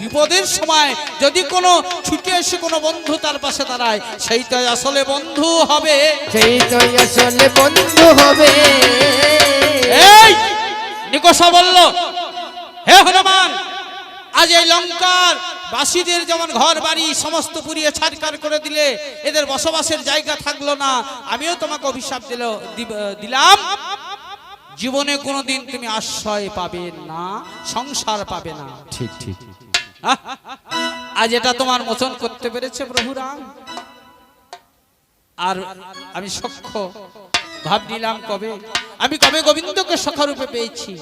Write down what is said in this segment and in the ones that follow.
বিপদের সময় যদি কোনো ছুটে এসে কোনো বন্ধু তার পাশে দাঁড়ায় সেইটাই আসলে বন্ধু হবে। সেই তো আসলে বন্ধু হবে। এই নিকষা বলল হে হনুমান আজ এই লঙ্কার বাসীদের যেমন ঘর বাড়ি সমস্ত পুড়িয়ে ছাড়কার করে দিলে এদের বসবাসের জায়গা থাকল না আমিও তোমাকে অভিশাপ দিল দিলাম। জীবনে কোনোদিন তুমি আশ্রয় পাবে না সংসার পাবে না। ঠিক ঠিক! আজ এটা তোমার মোচন করতে পেরেছে প্রভু রাম আর আমি সক্ষ ভাব নিলাম কবে? আমি কবে গোবিন্দকে সখারূপে পেয়েছি?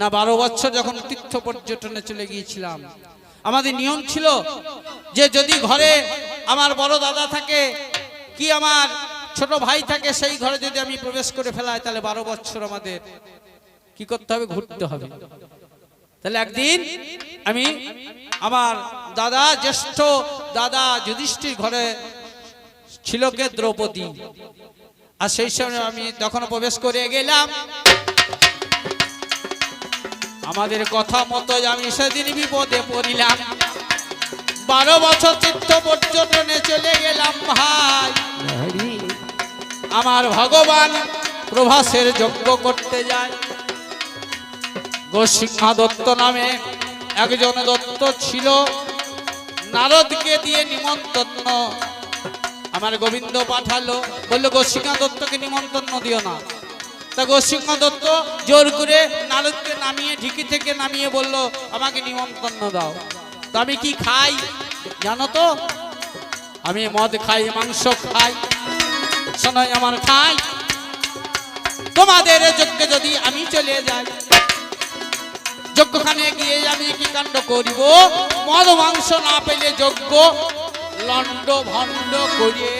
না, বারো বছর যখন তীর্থ পর্যটনে চলে গিয়েছিলাম, আমাদের নিয়ম ছিল যে যদি ঘরে আমার বড় দাদা থাকে, কি আমার ছোট ভাই থাকে, সেই ঘরে যদি আমি প্রবেশ করে ফেলাই, তাহলে বারো বছর আমাদের কি করতে হবে? ঘুরতে হবে। তাহলে একদিন আমি আমার দাদা জ্যেষ্ঠ দাদা যুধিষ্ঠির ঘরে ছিল কে দ্রৌপদী। আর সেই সময় আমি তখন প্রবেশ করে গেলাম। আমাদের কথা মতো আমি সেদিন বিপদে পড়িলাম। বারো বছর তীর্থ পর্যটনে চলে গেলাম ভাই। আমার ভগবান প্রভাসের যজ্ঞ করতে যায়। গোসিংহা দত্ত নামে একজন দত্ত ছিল। নারদকে দিয়ে নিমন্ত্রণ। আমার গোবিন্দ পাঠালো, বলল গোসিংহা দত্তকে নিমন্ত্রণ দিও না। তা গোসিংহ দত্ত জোর করে নারদকে নামিয়ে, ঢিকি থেকে নামিয়ে বলল, আমাকে নিমন্ত্রণ দাও। তো আমি কি খাই? জানো তো, আমি মদ খাই, মাংস খাই শোনাই আমার খাই। তোমাদের যজ্ঞে যদি আমি চলে যাই যজ্ঞখানে গিয়ে আমি কি কাণ্ড করিব? মদ মাংস না পেলে যজ্ঞ লন্ড ভণ্ড করিয়ে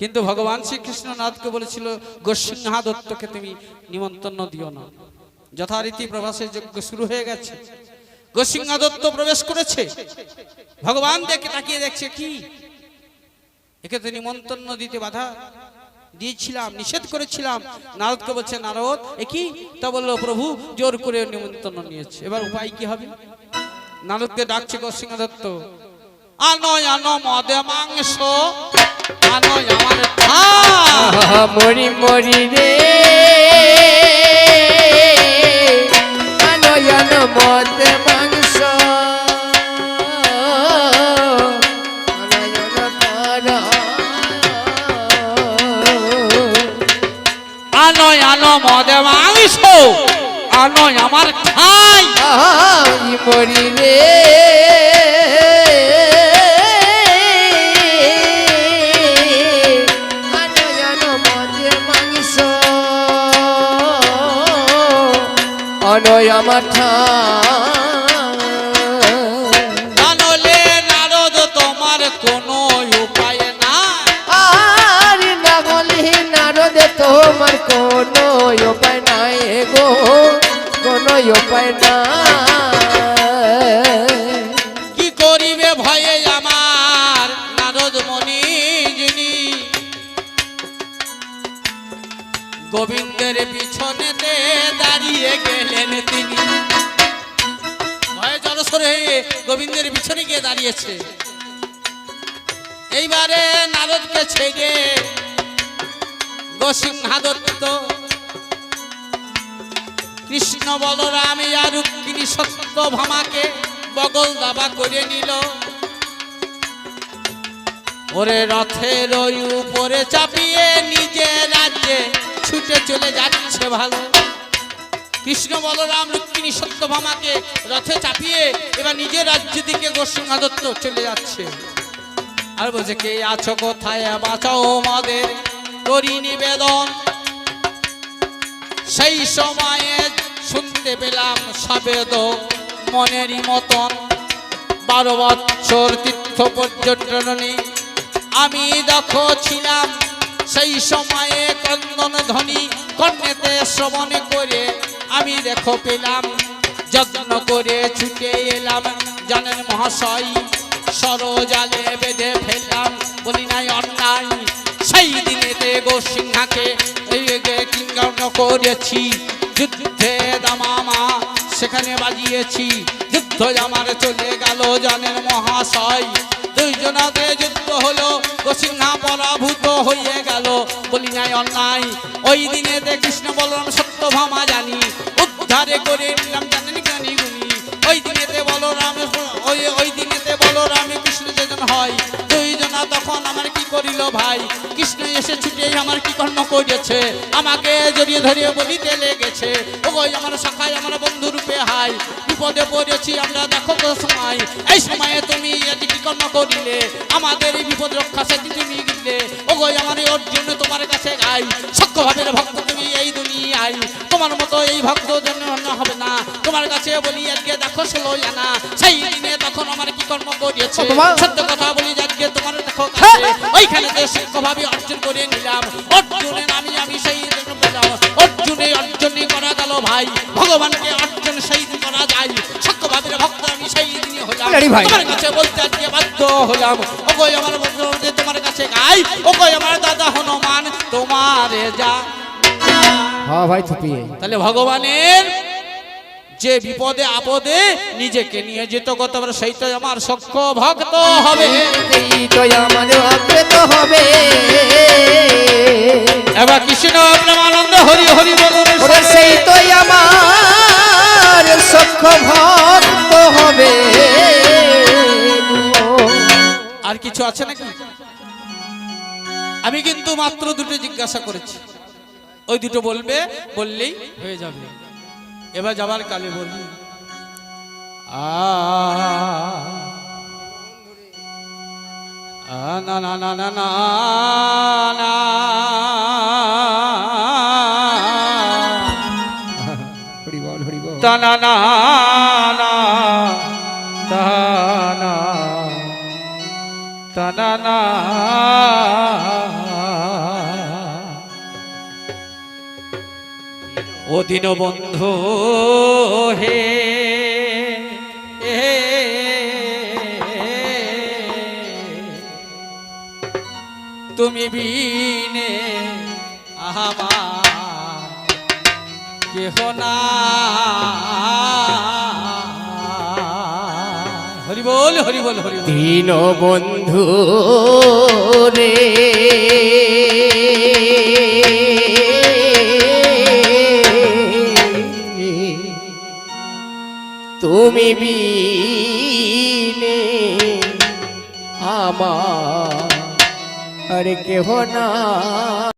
কিন্তু ভগবান শ্রীকৃষ্ণ নাথকে বলেছিল গোসিংহা দত্তকে তুমি নিমন্ত্রণ দিও না। যথারীতি প্রভাসের যজ্ঞ শুরু হয়ে গেছে। গোসিংহা দত্ত প্রবেশ করেছে। ভগবান দেখে তাকিয়ে দেখছে, কি? একে তো নিমন্ত্রণ দিতে বাধা। দিয়েছিলাম, নিষেধ করেছিলাম। নারদকে বলছে, নারদ একই তা বলল, প্রভু, জোর করে নিমন্ত্রণ নিয়েছে। এবার উপায় কি হবে? নারদকে ডাকছে গোসিংহ দত্ত আনো আনো মদে মাংস আনো আমার মরি মরি রে। মাংস আনো আমার খাই। মরি মাংস অনয় আমার জানলে উপায় নাই গো কোনো উপায় নাই। কি করিবে ভয়ে আমার নারদ মনি যিনি? গোবিন্দের পিছনেতে দাঁড়িয়ে গেলেন তিনি। ভয়ে জলসরে গোবিন্দের পিছনে গিয়ে দাঁড়িয়েছে। এইবারে নারদকে ছেড়ে গোসিংহা দত্ত কৃষ্ণ বলরাম আর রুক্মিণী সত্য ভামাকে বগল দাবা করে নিল। ওরে রথের ওই উপরে চাপিয়ে নিজে রাজ্যে ছুটে চলে যাচ্ছে ভালো। কৃষ্ণ বলরাম, রুক্মিণী সত্যভামাকে রথে চাপিয়ে এবার নিজের রাজ্য দিকে গোসিংহাদত্ত চলে যাচ্ছে। আর বলছে, কে আছো কোথায়? বাঁচাও আমাদের। করি নিবেদন। সেই সময়ে শুনতে পেলাম সাবেদ মনেরই মতন। বারো বছর তীর্থ পর্যটনে আমি দেখো ছিলাম। সেই সময়ে কন্দন ধ্বনি কর্ণেতে শ্রবণ করে আমি দেখো পেলাম, যত্ন করে ছুটে এলাম জানেন মহাশয়। সরজালে বেঁধে ফেললাম, বলি নাই অন্যায়। সেই দিনেতে গোসিংহাকে করেছি। যুদ্ধে দামামা সেখানে বাজিয়েছি। যুদ্ধ আমার চলে গেল জানেন মহাশয়। দুইজনাতে যুদ্ধ হলো, গোসিংহা পরাভূত হয়ে গেল। বলি নাই অন্যায়। ওই দিনেতে কৃষ্ণ বলরাম সত্য ভামা জানি, উদ্ধারে করে এসে আমার কি কর্ম করেছে আমাকে জড়িয়ে ধরিয়ে বলিতে লেগেছে ওই আমার সখাই আমার বন্ধু রূপে হাই, বিপদে পড়েছি আমরা দেখো তো সময়। এই সময়ে তুমি আজ কি কর্ম করিলে? আমাদের এই বিপদ রক্ষা সেটি তুমি গিলে ওগোই আমার এই অর্জুন তোমার কাছে গাই। সক্ষ ভাবের ভক্ত তুমি এই দুনিয়ায়। তোমার মতো এই ভক্ত জন্য হবে না। তোমার কাছে বলি আজকে দেখো ষোলো জানা সেই দিনে তখন আমার কি কর্ম করিয়েছে? সত্য কথা বলি আজকে তোমার দেখো ওইখানে সক্ষ ভাবে অর্জন করে নিলাম। অর্জুনের আমি আমি সেই অর্জুনে অর্জনই করা গেল ভাই ভগবানকে অর্জন সেই দিন করা যায়। সক্ষ ভাবের ভক্ত আমি সেই দিনই হলাম আরে ভাই। তোমার কাছে বলতে আজকে বাধ্য হলাম ওগোই আমার বন্ধু তোমার কাছে গাই ওগোই আমার দাদা হনুমান তোমারে যা হ্যাঁ ভাই থুপিয়ে তাহলে ভগবানের যে বিপদে আপদে নিজেকে নিয়ে যেত কত সেই তো আমার সক্ষ ভক্ত হবে। এবার কৃষ্ণ প্রেমানন্দ হরি হরি বলুন সেই তো আমার সক্ষ ভক্ত হবে। আর কিছু আছে নাকি? আমি কিন্তু মাত্র দুটো জিজ্ঞাসা করেছি। ওই দুটো বলবে বললেই হয়ে যাবে। এবার যাবার কালে আ, না না না না না না বল বল না না না তা না ও দিন বন্ধু হে তুমি বিনে আমার কেহ না। হরি বল হরি বল হরি বল। দীন বন্ধু রে বিনে আমার কেহ না।